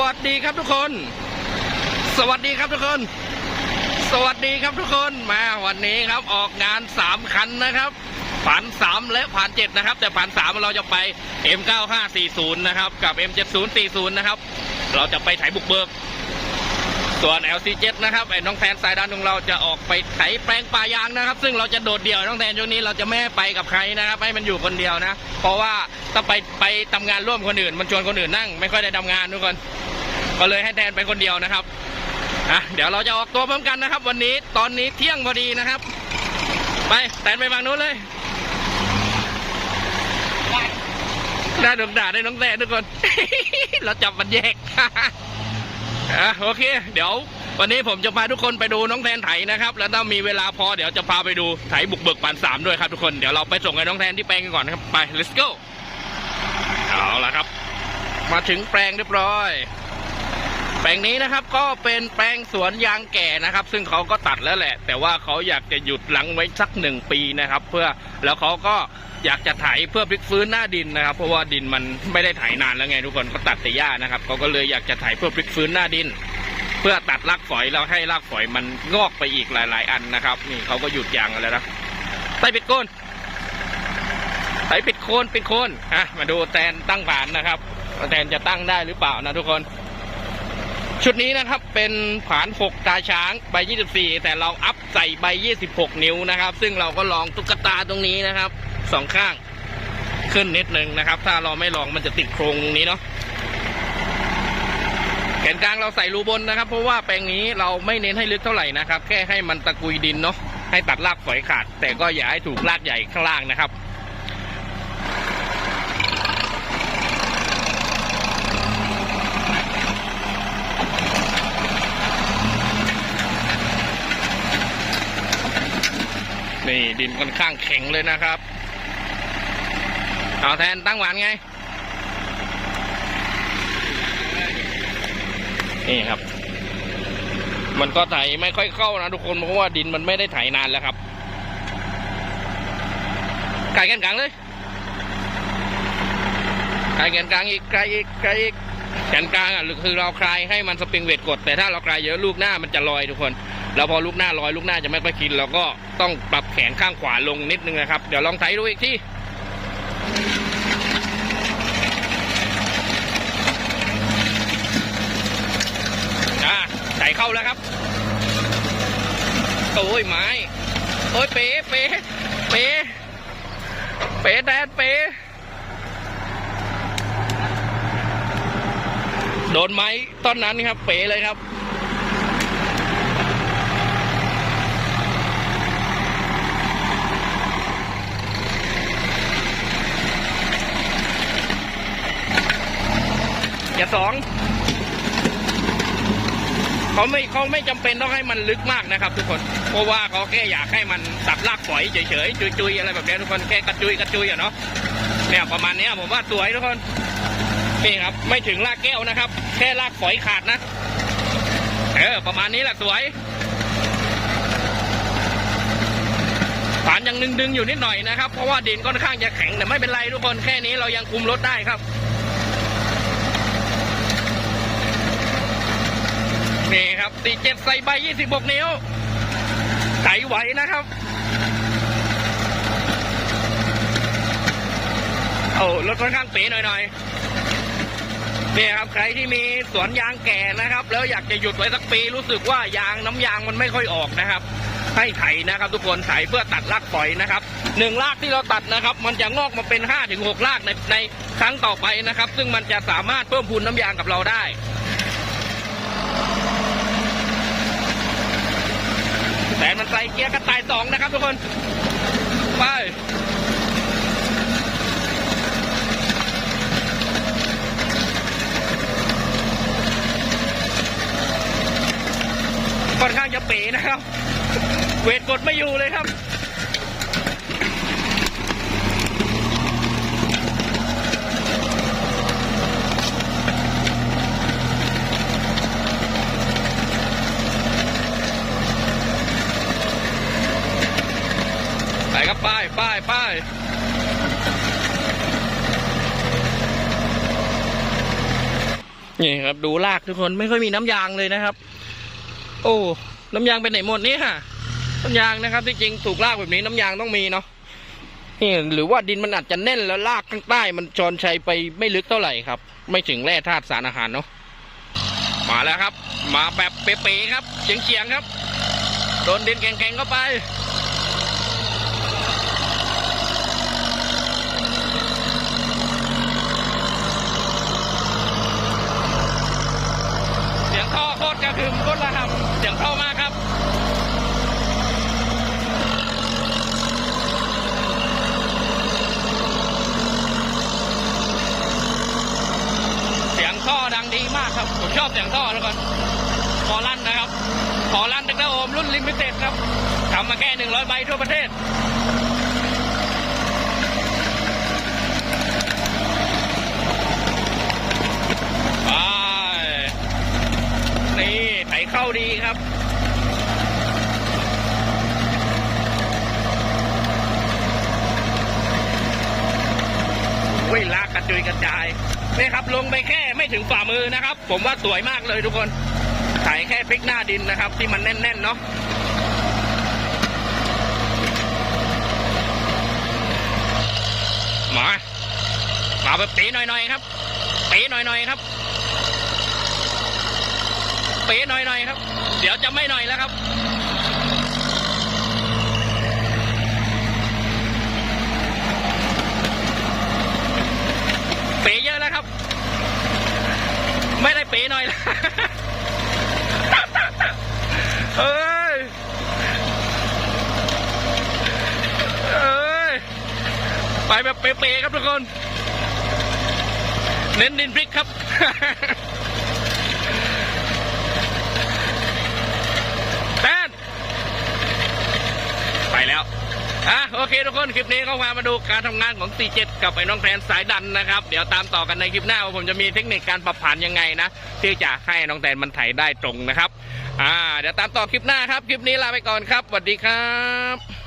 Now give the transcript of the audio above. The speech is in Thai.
วัสดีครับทุกคน สวัสดีครับทุกคน สวัสดีครับทุกคนมาวันนี้ครับออกงานสามคันนะครับผ่านสามและผ่านเจ็ดนะครับ แต่ผ่านสามเราจะไป M9540 นะครับ กับ M7040 นะครับ เราจะไปไถบุกเบิก ส่วน LC7 นะครับไอ้น้องแทนสายด้านของเราจะออกไปไถแปลงป่ายางนะครับ ซึ่งเราจะโดดเดี่ยวน้องแทนช่วงนี้เราจะไม่ไปกับใครนะครับ ให้มันอยู่คนเดียวนะ เพราะว่าถ้าไปไปทำงานร่วมคนอื่น มันชวนคนอื่นนั่ง ไม่ค่อยได้ทำงานทุกคน ก็เลยให้แทนไปคนเดียวนะครับอะเดี๋ยวเราจะออกตัวพร้อมกันนะครับ วันนี้ตอนนี้เที่ยงพอดีนะครับ ไปแทนไปฝั่งนู้นเลยน่าดุด่าได้น้องแทนทุกคน เราจับมันแยกอะโอเค เดี๋ยว วันนี้ผมจะพาทุกคนไปดูน้องแทนไถนะครับ แล้วถ้ามีเวลาพอเดี๋ยวจะพาไปดูไถบุกเบิกปานสามด้วยครับทุกคนเดี๋ยวเราไปส่งให้น้องแทนที่แปลงกันก่อนนะครับไป let's go เอาละครับ มาถึงแปลงเรียบร้อย แปลงนี้นะครับก็เป็นแปลงสวนยางแก่นะครับ ซึ่งเขาก็ตัดแล้วแหละ แต่ว่าเขาอยากจะหยุดหลังไว้สักหนึ่งปีนะครับ เพื่อแล้วเขาก็อยากจะไถเพื่อพลิกฟื้นหน้าดินนะครับ เพราะว่าดินมันไม่ได้ไถนานแล้วไงทุกคนก็ตัดแต่หญ้านะครับเขาก็เลยอยากจะไถเพื่อพลิกฟื้นหน้าดิน เพื่อตัดรากฝอยแล้วให้รากฝอยมันงอกไปอีกหลาย ๆ อันนะครับ นี่เขาก็หยุดยางแล้วนะไต่ปิดโคนไต่ปิดโคนปิดโคนอะมาดูแตนตั้งฐานนะครับแตนจะตั้งได้หรือเปล่านะทุกคน ชุดนี้นะครับเป็นผาน 6 ตาช้างใบ 24 แต่เราอัพใส่ใบ 26 นิ้วนะครับ ซึ่งเราก็ลองตุ๊กตาตรงนี้นะครับสองข้างขึ้นนิดนึงนะครับ ถ้าเราไม่ลองมันจะติดโครงตรงนี้เนาะแกนกลางเราใส่รูบนนะครับ เพราะว่าแปลงนี้เราไม่เน้นให้ลึกเท่าไหร่นะครับ แค่ให้มันตะกุยดินเนาะให้ตัดรากฝอยขาด แต่ก็อย่าให้ถูกรากใหญ่ข้างล่างนะครับ นี่ดินค่อนข้างแข็งเลยนะครับ เอาแทนตั้งหวานไง นี่ครับ มันก็ไถไม่ค่อยเข้านะทุกคนเพราะว่าดินมันไม่ได้ไถนานแล้วครับไก่แกนกลางเลยไก่แกนกลางอีกไก่อีกไก่อีกแกนกลางอะคือเราคลายให้มันสปริงเวทกด แต่ถ้าเราคลายเยอะลูกหน้ามันจะลอยทุกคน แล้วพอลูกหน้าลอยลูกหน้าจะไม่ค่อยกินเราก็ต้องปรับแขนข้างขวาลงนิดนึงนะครับ เดี๋ยวลองไถดูอีกที่อ่าใส่เข้าแล้วครับโอ้ยไม้โอ้ยเป๋เป๋เป๋เป๋แดดเป๋โดนไม้ต้นนั้นครับ เป๋เลยครับ อย่าสองเขาไม่เขาไม่จำเป็นต้องให้มันลึกมากนะครับ ทุกคนเพราะว่าเขาแค่อยากให้มันตัดรากฝอยเฉยๆจุยๆอะไรแบบนี้ทุกคนแค่กระจุยกระจุยอะเนาะเนี่ยประมาณนี้ผมว่าสวยทุกคนนี่ครับ ไม่ถึงรากแก้วนะครับ แค่รากฝอยขาดนะเออประมาณนี้แหละสวยฐานยังดึงๆอยู่นิดหน่อยนะครับ เพราะว่าดินค่อนข้างจะแข็งแต่ไม่เป็นไรทุกคนแค่นี้เรายังคุมรถได้ครับ นี่ครับสี่เจ็ดใส่ใบยี่สิบกนิ้วไถไหวนะครับ โอ้รถค่อนข้างเป๋หน่อยๆเนี่ยครับใครที่มีสวนยางแก่นะครับ แล้วอยากจะหยุดไว้สักปีรู้สึกว่ายางน้ำยางมันไม่ค่อยออกนะครับ ให้ไถนะครับ ทุกคนไถเพื่อตัดรากฝอยนะครับหนึ่งรากที่เราตัดนะครับ มันจะงอกมาเป็นห้าถึงหกรากในในครั้งต่อไปนะครับ ซึ่งมันจะสามารถเพิ่มพูนน้ำยางกับเราได้ แต่มันใส่เกียร์กระต่ายสองนะครับทุกคน ไปค่อนข้างจะเป๋นะครับ เวทกดไม่อยู่เลยครับ ครับป้ายป้ายป้ายนี่ครับดูลากทุกคนไม่ค่อยมีน้ำยางเลยนะครับ โอ้น้ำยางไปไหนหมดนี่ยน้ำยางนะครับ ที่จริงถูกลากแบบนี้น้ำยางต้องมีเนาะนี่หรือว่าดินมันอาจจะแน่นแล้วลากข้างใต้ มันจรชัยไปไม่ลึกเท่าไหร่ครับ ไม่ถึงแร่ธาตุสารอาหารเนาะมาแล้วครับ มาแบบเป๊ะๆครับเฉียงๆครับ โดนดินแข็งๆเข้าไป เสียงท่อโคตรกระหึ่มโคตรระหำเสียงท่อมากครับ เสียงท่อดังดีมากครับ ผมชอบ เสียงท่อแล้วกันขอลั่นนะครับขอลั่นเด็กโอมรุ่นลิมิเต็ดครับทำมาแค่หนึ่งร้อยใบทั่วประเทศไปนี่ไถเข้าดีครับวิ่งลากกระจุยกระจาย นี่ครับลงไปแค่ไม่ถึงฝ่ามือนะครับ ผมว่าสวยมากเลยทุกคนไถแค่พลิกหน้าดินนะครับ ที่มันแน่น ๆ เนาะมามาแบบเป๋หน่อย ๆ ครับเป๋หน่อย ๆ ครับเป๋หน่อย ๆ ครับ เดี๋ยวจะไม่หน่อยแล้วครับ เป๋เยอะแล้วครับ ไม่ได้เป๋ หน่อยแล้วเอ้ย เอ้ย ไปแบบเป๋ๆครับทุกคน เน้นดินพริกครับ แต้นไปแล้ว อะโอเคทุกคนคลิปนี้ก็พามาดูการทำงานของ C7 กับไอ้น้องแทนสายดันนะครับ เดี๋ยวตามต่อกันในคลิปหน้าว่าผมจะมีเทคนิคการปรับผ่านยังไงนะที่จะให้น้องแทนมันไถได้ตรงนะครับ อ่า เดี๋ยวตามต่อคลิปหน้าครับ คลิปนี้ลาไปก่อนครับสวัสดีครับ